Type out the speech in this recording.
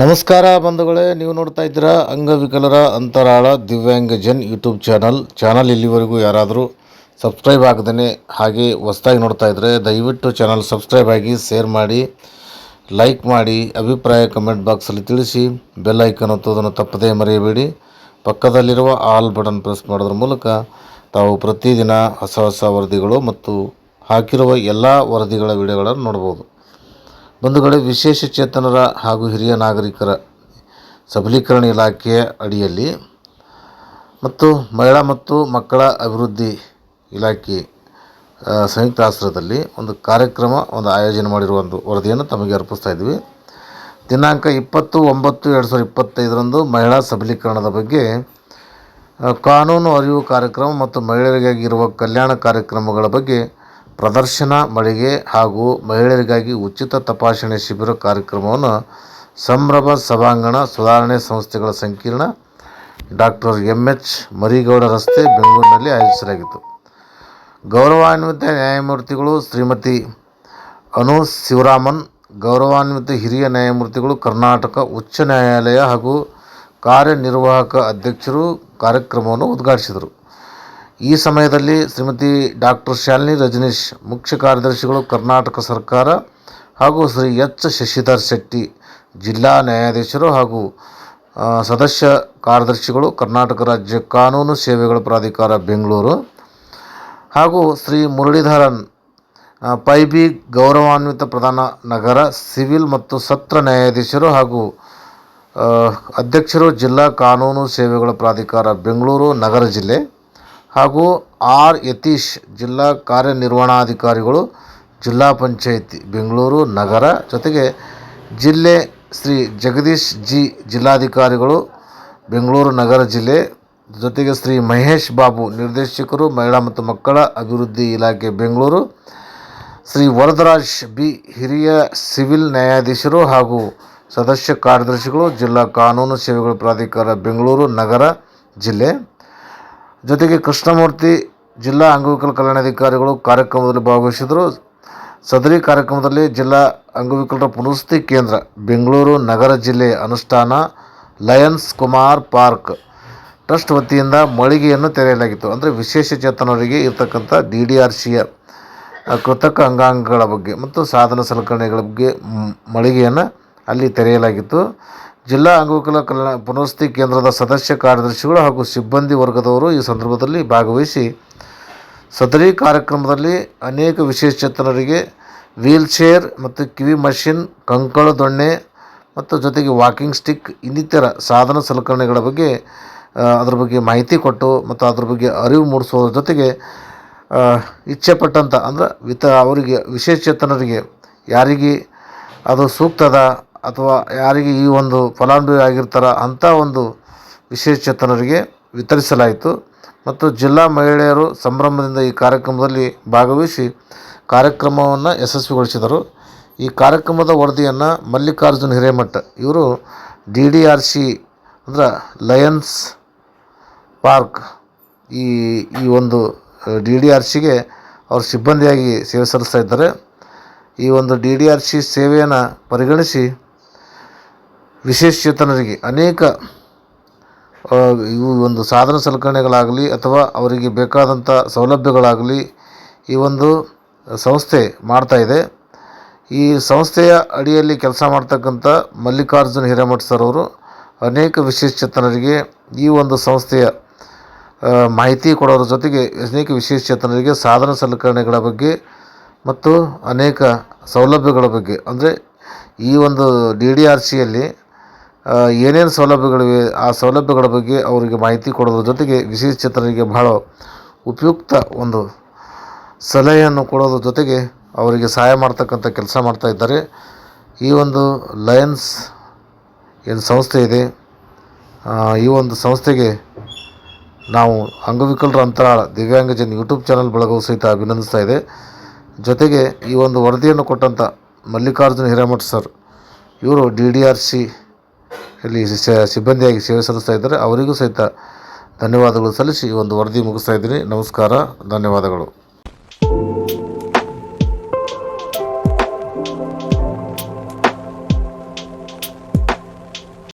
ನಮಸ್ಕಾರ ಬಂಧುಗಳೇ, ನೀವು ನೋಡ್ತಾ ಇದ್ದೀರಾ ಅಂಗವಿಕಲರ ಅಂತರಾಳ ದಿವ್ಯಾಂಗ ಜನ್ ಯೂಟ್ಯೂಬ್ ಚಾನಲ್. ಚಾನಲ್ ಇಲ್ಲಿವರೆಗೂ ಯಾರಾದರೂ ಸಬ್ಸ್ಕ್ರೈಬ್ ಆಗದೇ ಹಾಗೆ ಹೊಸ್ದಾಗಿ ನೋಡ್ತಾ ಇದ್ದರೆ ದಯವಿಟ್ಟು ಚಾನಲ್ ಸಬ್ಸ್ಕ್ರೈಬ್ ಆಗಿ, ಶೇರ್ ಮಾಡಿ, ಲೈಕ್ ಮಾಡಿ, ಅಭಿಪ್ರಾಯ ಕಮೆಂಟ್ ಬಾಕ್ಸಲ್ಲಿ ತಿಳಿಸಿ, ಬೆಲ್ ಐಕನ್ ಒತ್ತೋದನ್ನು ತಪ್ಪದೇ ಮರೆಯಬೇಡಿ. ಪಕ್ಕದಲ್ಲಿರುವ ಆಲ್ ಬಟನ್ ಪ್ರೆಸ್ ಮಾಡೋದ್ರ ಮೂಲಕ ತಾವು ಪ್ರತಿದಿನ ಹೊಸ ಹೊಸ ವರದಿಗಳು ಮತ್ತು ಹಾಕಿರುವ ಎಲ್ಲ ವರದಿಗಳ ವಿಡಿಯೋಗಳನ್ನು ನೋಡ್ಬೋದು. ಬಂಧುಗಳೇ ವಿಶೇಷ ಚೇತನರ ಹಾಗೂ ಹಿರಿಯ ನಾಗರಿಕರ ಸಬಲೀಕರಣ ಇಲಾಖೆಯ ಅಡಿಯಲ್ಲಿ ಮತ್ತು ಮಹಿಳಾ ಮತ್ತು ಮಕ್ಕಳ ಅಭಿವೃದ್ಧಿ ಇಲಾಖೆ ಸಂಯುಕ್ತ ಆಶ್ರಯದಲ್ಲಿ ಒಂದು ಕಾರ್ಯಕ್ರಮ, ಒಂದು ಆಯೋಜನೆ ಮಾಡಿರುವ ಒಂದು ವರದಿಯನ್ನು ತಮಗೆ ಅರ್ಪಿಸ್ತಾ ಇದ್ವಿ ದಿನಾಂಕ ಇಪ್ಪತ್ತು ಒಂಬತ್ತು ಎರಡು ಸಾವಿರದ ಇಪ್ಪತ್ತೈದರಂದು ಮಹಿಳಾ ಸಬಲೀಕರಣದ ಬಗ್ಗೆ ಕಾನೂನು ಅರಿವು ಕಾರ್ಯಕ್ರಮ ಮತ್ತು ಮಹಿಳೆಯರಿಗಾಗಿ ಇರುವ ಕಲ್ಯಾಣ ಕಾರ್ಯಕ್ರಮಗಳ ಬಗ್ಗೆ ಪ್ರದರ್ಶನ, ಮಳಿಗೆ ಹಾಗೂ ಮಹಿಳೆಯರಿಗಾಗಿ ಉಚಿತ ತಪಾಸಣೆ ಶಿಬಿರ ಕಾರ್ಯಕ್ರಮವನ್ನು ಸಂಭ್ರಮ ಸಭಾಂಗಣ ಸುಧಾರಣೆ ಸಂಸ್ಥೆಗಳ ಸಂಕೀರ್ಣ ಡಾಕ್ಟರ್ ಎಂ ಎಚ್ ಮರಿಗೌಡ ರಸ್ತೆ ಬೆಂಗಳೂರಿನಲ್ಲಿ ಆಯೋಜಿಸಲಾಗಿತ್ತು. ಗೌರವಾನ್ವಿತ ನ್ಯಾಯಮೂರ್ತಿಗಳು ಶ್ರೀಮತಿ ಅನು ಶಿವರಾಮನ್, ಗೌರವಾನ್ವಿತ ಹಿರಿಯ ನ್ಯಾಯಮೂರ್ತಿಗಳು ಕರ್ನಾಟಕ ಉಚ್ಚ ನ್ಯಾಯಾಲಯ ಹಾಗೂ ಕಾರ್ಯನಿರ್ವಾಹಕ ಅಧ್ಯಕ್ಷರು ಕಾರ್ಯಕ್ರಮವನ್ನು ಉದ್ಘಾಟಿಸಿದರು. ಈ ಸಮಯದಲ್ಲಿ ಶ್ರೀಮತಿ ಡಾಕ್ಟರ್ ಶಾಲಿನಿ ರಜನೀಶ್, ಮುಖ್ಯ ಕಾರ್ಯದರ್ಶಿಗಳು ಕರ್ನಾಟಕ ಸರ್ಕಾರ ಹಾಗೂ ಶ್ರೀ ಎಚ್. ಶಶಿಧರ್ ಶೆಟ್ಟಿ, ಜಿಲ್ಲಾ ನ್ಯಾಯಾಧೀಶರು ಹಾಗೂ ಸದಸ್ಯ ಕಾರ್ಯದರ್ಶಿಗಳು, ಕರ್ನಾಟಕ ರಾಜ್ಯ ಕಾನೂನು ಸೇವೆಗಳ ಪ್ರಾಧಿಕಾರ ಬೆಂಗಳೂರು ಹಾಗೂ ಶ್ರೀ ಮುರಳೀಧರನ್ ಪೈಬಿ ಗೌರವಾನ್ವಿತ ಪ್ರಧಾನ ನಗರ ಸಿವಿಲ್ ಮತ್ತು ಸತ್ರ ನ್ಯಾಯಾಧೀಶರು ಹಾಗೂ ಅಧ್ಯಕ್ಷರು ಜಿಲ್ಲಾ ಕಾನೂನು ಸೇವೆಗಳ ಪ್ರಾಧಿಕಾರ ಬೆಂಗಳೂರು, ನಗರ ಜಿಲ್ಲೆ ಹಾಗೂ ಆರ್. ಯತೀಶ್ ಜಿಲ್ಲಾ ಕಾರ್ಯನಿರ್ವಹಣಾಧಿಕಾರಿಗಳು, ಜಿಲ್ಲಾ ಪಂಚಾಯಿತಿ, ಬೆಂಗಳೂರು ನಗರ ಜೊತೆಗೆ ಜಿಲ್ಲೆ ಶ್ರೀ ಜಗದೀಶ್ ಜಿ ಜಿಲ್ಲಾಧಿಕಾರಿಗಳು, ಬೆಂಗಳೂರು ನಗರ ಜಿಲ್ಲೆ ಜೊತೆಗೆ ಶ್ರೀ ಮಹೇಶ್ ಬಾಬು ನಿರ್ದೇಶಕರು, ಮಹಿಳಾ ಮತ್ತು ಮಕ್ಕಳ ಅಭಿವೃದ್ಧಿ ಇಲಾಖೆ ಬೆಂಗಳೂರು, ಶ್ರೀ ವರದರಾಜ್ ಬಿ ಹಿರಿಯ ಸಿವಿಲ್ ನ್ಯಾಯಾಧೀಶರು ಹಾಗೂ ಸದಸ್ಯ ಕಾರ್ಯದರ್ಶಿಗಳು, ಜಿಲ್ಲಾ ಕಾನೂನು ಸೇವೆಗಳ ಪ್ರಾಧಿಕಾರ ಬೆಂಗಳೂರು ನಗರ ಜಿಲ್ಲೆ. ಜೊತೆಗೆ ಕೃಷ್ಣಮೂರ್ತಿ ಜಿಲ್ಲಾ ಅಂಗವಿಕಲ ಕಲ್ಯಾಣಾಧಿಕಾರಿಗಳು ಕಾರ್ಯಕ್ರಮದಲ್ಲಿ ಭಾಗವಹಿಸಿದರು. ಸದರಿ ಕಾರ್ಯಕ್ರಮದಲ್ಲಿ ಜಿಲ್ಲಾ ಅಂಗವಿಕಲರ ಪುನರ್ವಸತಿ ಕೇಂದ್ರ ಬೆಂಗಳೂರು ನಗರ ಜಿಲ್ಲೆ ಅನುಷ್ಠಾನ ಲಯನ್ಸ್ ಕುಮಾರ್ ಪಾರ್ಕ್ ಟ್ರಸ್ಟ್ ವತಿಯಿಂದ ಮಳಿಗೆಯನ್ನು ತೆರೆಯಲಾಗಿತ್ತು. ಅಂದರೆ ವಿಶೇಷ ಚೇತನರಿಗೆ ಇರತಕ್ಕಂಥ ಡಿ ಡಿ ಆರ್ ಸಿಯ ಕೃತಕ ಅಂಗಾಂಗಗಳ ಬಗ್ಗೆ ಮತ್ತು ಸಾಧನ ಸಲಕರಣೆಗಳ ಬಗ್ಗೆ ಮಳಿಗೆಯನ್ನು ಅಲ್ಲಿ ತೆರೆಯಲಾಗಿತ್ತು. ಜಿಲ್ಲಾ ಅಂಗವಿಕಲ ಕಲ್ಯಾಣ ಪುನರ್ವಸತಿ ಕೇಂದ್ರದ ಸದಸ್ಯ ಕಾರ್ಯದರ್ಶಿಗಳು ಹಾಗೂ ಸಿಬ್ಬಂದಿ ವರ್ಗದವರು ಈ ಸಂದರ್ಭದಲ್ಲಿ ಭಾಗವಹಿಸಿ ಸದರಿ ಕಾರ್ಯಕ್ರಮದಲ್ಲಿ ಅನೇಕ ವಿಶೇಷಚೇತನರಿಗೆ ವೀಲ್ಚೇರ್ ಮತ್ತು ಕಿವಿ ಮಷಿನ್, ಕಂಕಳ ದೊಣ್ಣೆ ಮತ್ತು ಜೊತೆಗೆ ವಾಕಿಂಗ್ ಸ್ಟಿಕ್ ಇನ್ನಿತರ ಸಾಧನ ಸಲಕರಣೆಗಳ ಬಗ್ಗೆ ಅದರ ಬಗ್ಗೆ ಮಾಹಿತಿ ಕೊಟ್ಟು ಮತ್ತು ಅದ್ರ ಬಗ್ಗೆ ಅರಿವು ಮೂಡಿಸೋದ್ರ ಜೊತೆಗೆ ಇಚ್ಛೆ ಪಟ್ಟಂಥ ಅಂದ್ರೆ ವಿತ ಅವರಿಗೆ ವಿಶೇಷಚೇತನರಿಗೆ ಯಾರಿಗೆ ಅದು ಸೂಕ್ತದ ಅಥವಾ ಯಾರಿಗೆ ಈ ಒಂದು ಫಲಾನುಭವಿ ಆಗಿರ್ತಾರ ಅಂಥ ಒಂದು ವಿಶೇಷಚೇತನರಿಗೆ ವಿತರಿಸಲಾಯಿತು. ಮತ್ತು ಜಿಲ್ಲಾ ಮಹಿಳೆಯರು ಸಂಭ್ರಮದಿಂದ ಈ ಕಾರ್ಯಕ್ರಮದಲ್ಲಿ ಭಾಗವಹಿಸಿ ಕಾರ್ಯಕ್ರಮವನ್ನು ಯಶಸ್ವಿಗೊಳಿಸಿದರು. ಈ ಕಾರ್ಯಕ್ರಮದ ವರದಿಯನ್ನು ಮಲ್ಲಿಕಾರ್ಜುನ್ ಹಿರೇಮಠ, ಇವರು ಡಿ ಡಿ ಆರ್ ಸಿ ಅಂದ್ರೆ ಲಯನ್ಸ್ ಪಾರ್ಕ್ ಈ ಈ ಒಂದು ಡಿ ಡಿ ಆರ್ ಸಿಗೆ ಅವರು ಸಿಬ್ಬಂದಿಯಾಗಿ ಸೇವೆ ಸಲ್ಲಿಸ್ತಾ ಇದ್ದಾರೆ. ಈ ಒಂದು ಡಿ ಡಿ ಆರ್ ಸಿ ಸೇವೆಯನ್ನು ಪರಿಗಣಿಸಿ ವಿಶೇಷಚೇತನರಿಗೆ ಅನೇಕ ಇವು ಒಂದು ಸಾಧನ ಸಲಕರಣೆಗಳಾಗಲಿ ಅಥವಾ ಅವರಿಗೆ ಬೇಕಾದಂಥ ಸೌಲಭ್ಯಗಳಾಗಲಿ ಈ ಒಂದು ಸಂಸ್ಥೆ ಮಾಡ್ತಾಯಿದೆ ಈ ಸಂಸ್ಥೆಯ ಅಡಿಯಲ್ಲಿ ಕೆಲಸ ಮಾಡ್ತಕ್ಕಂಥ ಮಲ್ಲಿಕಾರ್ಜುನ್ ಹಿರೇಮಠ್ ಸರ್ ಅವರು ಅನೇಕ ವಿಶೇಷಚೇತನರಿಗೆ ಈ ಒಂದು ಸಂಸ್ಥೆಯ ಮಾಹಿತಿ ಕೊಡೋದ್ರ ಜೊತೆಗೆ ಅನೇಕ ವಿಶೇಷಚೇತನರಿಗೆ ಸಾಧನ ಸಲಕರಣೆಗಳ ಬಗ್ಗೆ ಮತ್ತು ಅನೇಕ ಸೌಲಭ್ಯಗಳ ಬಗ್ಗೆ. ಅಂದರೆ ಈ ಒಂದು ಡಿ ಡಿ ಆರ್ ಸಿಯಲ್ಲಿ ಏನೇನು ಸೌಲಭ್ಯಗಳಿವೆ, ಆ ಸೌಲಭ್ಯಗಳ ಬಗ್ಗೆ ಅವರಿಗೆ ಮಾಹಿತಿ ಕೊಡೋದ್ರ ಜೊತೆಗೆ ವಿಶೇಷಚೇತನರಿಗೆ ಬಹಳ ಉಪಯುಕ್ತ ಒಂದು ಸಲಹೆಯನ್ನು ಕೊಡೋದ್ರ ಜೊತೆಗೆ ಅವರಿಗೆ ಸಹಾಯ ಮಾಡ್ತಕ್ಕಂಥ ಕೆಲಸ ಮಾಡ್ತಾ ಇದ್ದಾರೆ. ಈ ಒಂದು ಲಯನ್ಸ್ ಏನು ಸಂಸ್ಥೆ ಇದೆ ಈ ಒಂದು ಸಂಸ್ಥೆಗೆ ನಾವು ಅಂಗವಿಕಲರ ಅಂತರಾಳ ದಿವ್ಯಾಂಗಜನ್ ಯೂಟ್ಯೂಬ್ ಚಾನಲ್ ಬಳಗವು ಸಹಿತ ಅಭಿನಂದಿಸ್ತಾ ಇದೆ. ಜೊತೆಗೆ ಈ ಒಂದು ವರದಿಯನ್ನು ಕೊಟ್ಟಂಥ ಮಲ್ಲಿಕಾರ್ಜುನ ಹಿರೇಮಠ್ ಸರ್, ಇವರು ಡಿ ಡಿ ಆರ್ ಸಿ ಇಲ್ಲಿ ಸಿಬ್ಬಂದಿಯಾಗಿ ಸೇವೆ ಸಲ್ಲಿಸ್ತಾ ಇದ್ದಾರೆ. ಅವರಿಗೂ ಸಹಿತ ಧನ್ಯವಾದಗಳು ಸಲ್ಲಿಸಿ ಒಂದು ವರದಿ ಮುಗಿಸ್ತಾ ಇದ್ದೀನಿ. ನಮಸ್ಕಾರ. ಧನ್ಯವಾದಗಳು.